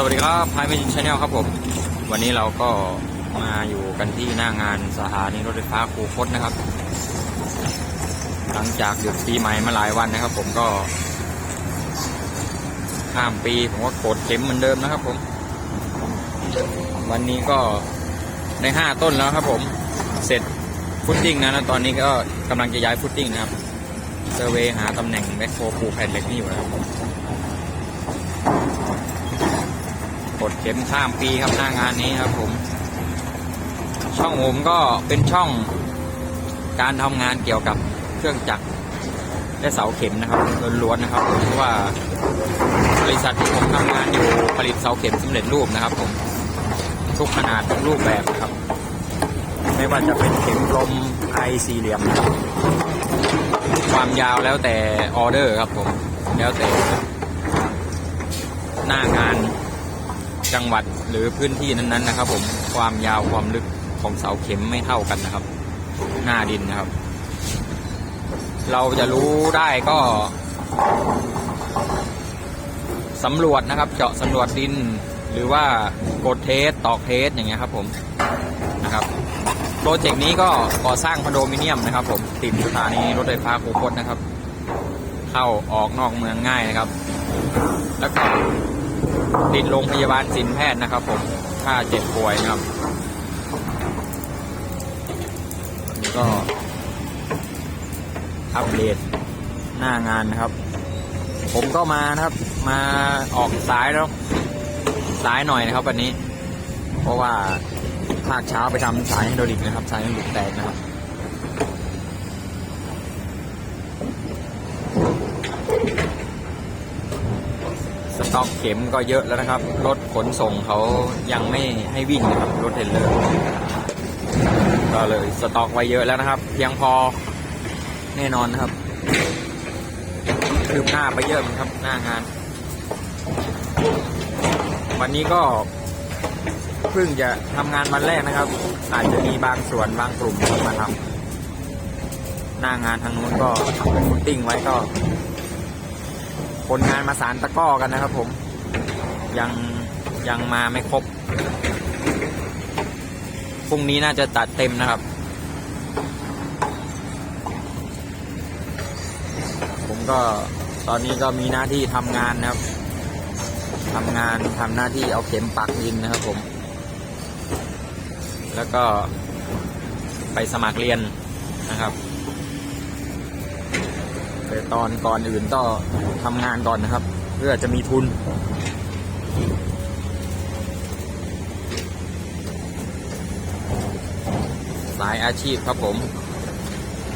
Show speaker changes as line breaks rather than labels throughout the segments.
สวัสดีครับพายเมจินชาแนลครับผม วันนี้เราก็มาอยู่กันที่หน้างานสถานีรถไฟฟ้าคูคตนะครับ หลังจากหยุดปีใหม่มาหลายวันนะครับ ผมก็ข้ามปีผมก็กดเข็มเหมือนเดิมนะครับ ผม วันนี้ก็ได้ห้าต้นแล้วครับ ผม เสร็จฟุตติ้งนะแล้วตอนนี้ก็กำลังจะย้ายฟุตติ้งนะครับเซอร์เวหาตำแหน่งแบ็คโฟปูแผ่นเล็กนี่อยู่นะครับ กดเข็มข้ามปีครับหน้างานนี้ครับผม ช่องผมก็เป็นช่องการทำงานเกี่ยวกับเครื่องจักรและเสาเข็มนะครับล้วนๆนะครับเพราะว่าบริษัทที่ผมทำงานอยู่ผลิตเสาเข็มสำเร็จรูปนะครับผมทุกขนาดทุกรูปแบบครับ ไม่ว่าจะเป็นเข็มกลมไอสี่เหลี่ยมครับความยาวแล้วแต่ออเดอร์ครับผม แล้วแต่หน้างาน จังหวัดหรือพื้นที่นั้นๆนะครับ ผมความยาวความลึกของเสาเข็มไม่เท่ากันนะครับ หน้าดินนะครับ เราจะรู้ได้ก็สำรวจนะครับ เจาะสำรวจดิน หรือว่ากดเทสตอกเทสอย่างเงี้ยครับ ผมนะครับโปรเจกต์นี้ก็ก่อสร้างคอนโดมิเนียมนะครับ ผมติดสถานีรถไฟฟ้าคูคตนะครับ เข้าออกนอกเมืองง่ายนะครับ แล้วก็ ติดโรงพยาบาลสินแพทย์นะครับผม ถ้าเจ็บป่วยนะครับอันนี้ก็ อัปเดตหน้างานนะครับ ผมก็มานะครับ มาออกสายแล้วสายหน่อยนะครับวันนี้ เพราะว่าภาคเช้าไปทำสายไฮดรอลิกนะครับ สายไฮดรอลิกแตกนะครับ็อกเข็มก็เยอะแล้วนะครับ รถขนส่งเขายังไม่ให้วิ่งนะครับ รถเทรลเลอร์ก็เลยสต็อกไว้เยอะแล้วนะครับ เพียงพอแน่นอนนะครับคืบหน้าไปเยอะครับหน้างาน วันนี้ก็เพิ่งจะทำงานวันแรกนะครับ อาจจะมีบางส่วนบางกลุ่มที่มาทำหน้างานทางนู้นก็เป็นฟุตติ้งไว้ก็ คนงานมาสารตะก้อกันนะครับ ผม ยังยังมาไม่ครบพรุ่งนี้น่าจะตัดเต็มนะครับ ผมก็ตอนนี้ก็มีหน้าที่ทำงานนะครับทำงานทำหน้าที่เอาเข็มปักดินนะครับผม แล้วก็ไปสมัครเรียนนะครับ แต่ตอนก่อนอื่นก็ทำงานก่อนนะครับ เพื่อจะมีทุน สายอาชีพครับผม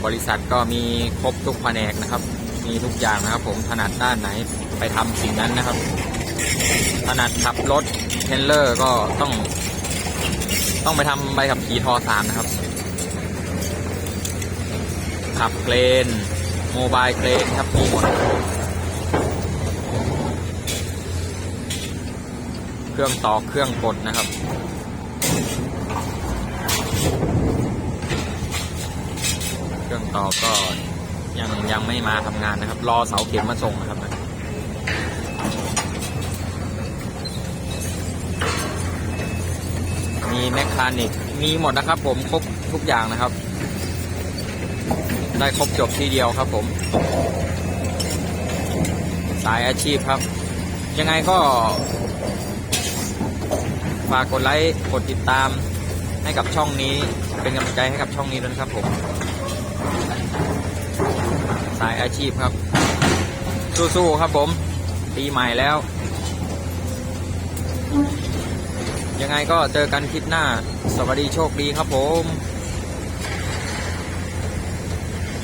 บริษัทก็มีครบทุกแผนกนะครับ มีทุกอย่างนะครับผมถนัดด้านไหนไปทำสิ่งนั้นนะครับถนัดขับรถเทรลเลอร์ก็ต้อง ต้องไปทำใบขับขี่ทอสามนะครับ ขับเครน โมบายเครนครับมีหมดเครื่องต่อเครื่องกดนะครับ เครื่องต่อก็ยังยังไม่มาทำงานนะครับ รอเสาเข็มมาส่งนะครับมีแมคคานิกมีหมดนะครับผมครบทุกอย่างนะครับ ได้ครบจบทีเดียวครับผม สายอาชีพครับ ยังไงก็ ฝากกดไลค์กดติดตามให้กับช่องนี้เป็นกำลังใจให้กับช่องนี้ด้วยครับผม สายอาชีพครับ สู้ๆครับผม ปีใหม่แล้ว ยังไงก็เจอกันคลิปหน้า สวัสดีโชคดีครับผม